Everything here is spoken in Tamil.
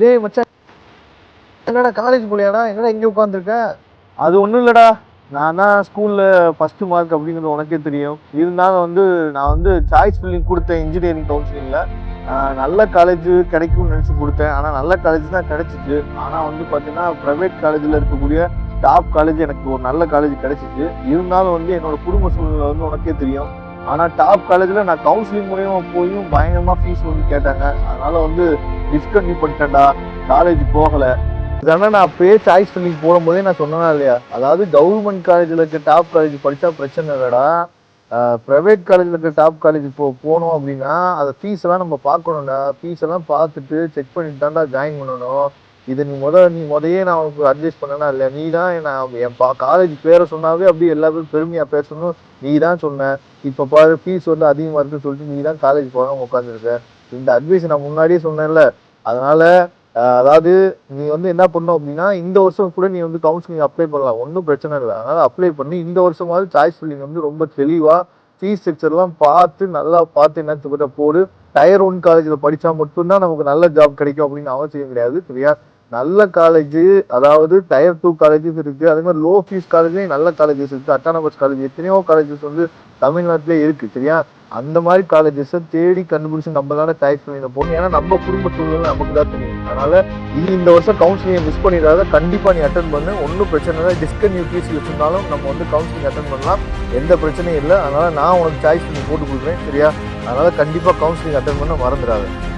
டேய் மச்சான். என்னடா காலேஜ் போலியாடா? என்னடா இங்கே உட்காந்துருக்க அது ஒன்றும் இல்லைடா. நான் தான் ஸ்கூலில் ஃபஸ்ட்டு மார்க் அப்படிங்கிறது உனக்கே தெரியும். இருந்தாலும் வந்து நான் வந்து சாய்ஸ் ஃபில்லிங் கொடுத்தேன் இன்ஜினியரிங் கவுன்சிலிங்கில் நல்ல காலேஜ் கிடைக்கும்னு நினச்சி கொடுத்தேன். ஆனால் நல்ல காலேஜ் தான் கிடைச்சிச்சு. ஆனால் வந்து பார்த்தீங்கன்னா ப்ரைவேட் காலேஜில் இருக்கக்கூடிய டாப் காலேஜ் எனக்கு ஒரு நல்ல காலேஜ் கிடைச்சிச்சு. இருந்தாலும் வந்து என்னோட குடும்ப சூழ்நிலை வந்து உனக்கே தெரியும். ஆனால் டாப் காலேஜில் நான் கவுன்சிலிங் மூலியமாக போயும் பயங்கரமாக ஃபீஸ் வந்து கேட்டாங்க. அதனால் வந்து டிஸ்கன்டினியூ பண்ணிட்டேன்டா காலேஜ் போகலை. இதனால் நான் அப்பயே சாய்ஸ் பண்ணி போடும்போதே நான் சொன்னேனா இல்லையா? அதாவது கவர்மெண்ட் காலேஜில் இருக்க டாப் காலேஜ் படித்தா பிரச்சனை இல்லைடா. ப்ரைவேட் காலேஜில் இருக்க டாப் காலேஜ் போ போனோம் அப்படின்னா அதை ஃபீஸ் எல்லாம் நம்ம பார்க்கணும்டா. ஃபீஸ் எல்லாம் பார்த்துட்டு செக் பண்ணிட்டு தான்டா ஜாயின் பண்ணணும். இதை நீ முத நீ முதையே நான் உனக்கு அட்ஜஸ்ட் பண்ணனா இல்லையா? நீ தான் நான் என் பா காலேஜ் பேரை சொன்னாவே அப்படியே எல்லா பேரும் பெருமையாக பேசணும். நீ தான் சொன்ன. இப்போ பாரு ஃபீஸ் வந்து அதிகமாக இருக்குன்னு சொல்லிட்டு நீ தான் காலேஜ் போகாமல் உட்காந்துருக்க இந்த அட்வைஸ் நான் முன்னாடியே சொன்னேன்ல அதனால அதாவது நீ வந்து என்ன பண்ணும் அப்படின்னா இந்த வருஷம் கூட நீ வந்து கவுன்சிலிங் அப்ளை பண்ணலாம். ஒன்றும் பிரச்சனை இல்லை. அதனால அப்ளை பண்ணி இந்த வருஷமாவது சாய்ஸ் ஃபில்லிங் வந்து ரொம்ப தெளிவாக ஃபீஸ் ஸ்ட்ரக்சர்லாம் பார்த்து நல்லா பார்த்து என்னத்துக்கிட்ட போடு. டயர் ஒன் காலேஜில் படித்தா மட்டும்தான் நமக்கு நல்ல ஜாப் கிடைக்கும் அப்படின்னு அவசியம் கிடையாது சரியா? நல்ல காலேஜ் அதாவது டயர் டூ காலேஜஸ் இருக்கு. அதே மாதிரி லோ ஃபீஸ் காலேஜ்லேயும் நல்ல காலேஜஸ் இருக்கு. அட்டானமஸ் காலேஜ் எத்தனையோ காலேஜஸ் வந்து தமிழ்நாட்டிலே இருக்கு சரியா? அந்த மாதிரி காலேஜஸை தேடி கண்டுபிடிச்சி நம்ம தானே சாய்ஸ் பண்ணி போகணும். ஏன்னா நம்ம குடும்ப சூழ்நிலை நமக்கு தான் தெரியும். அதனால இது இந்த வருஷம் கவுன்சிலிங்கை மிஸ் பண்ணிடாத கண்டிப்பாக நீ அட்டன் பண்ணு. ஒன்றும் பிரச்சனை இல்லை. டிஸ்கன்யூட்டிஸ் ஃபீஸ் வச்சிருந்தாலும் நம்ம வந்து கவுன்சிலிங் அட்டன் பண்ணலாம். எந்த பிரச்சனையும் இல்லை. அதனால நான் உனக்கு சாய்ஸ் பண்ணி போட்டு கொடுக்குறேன். சரியா? அதனால கண்டிப்பாக கவுன்சிலிங் அட்டன் பண்ண மறந்துடாத.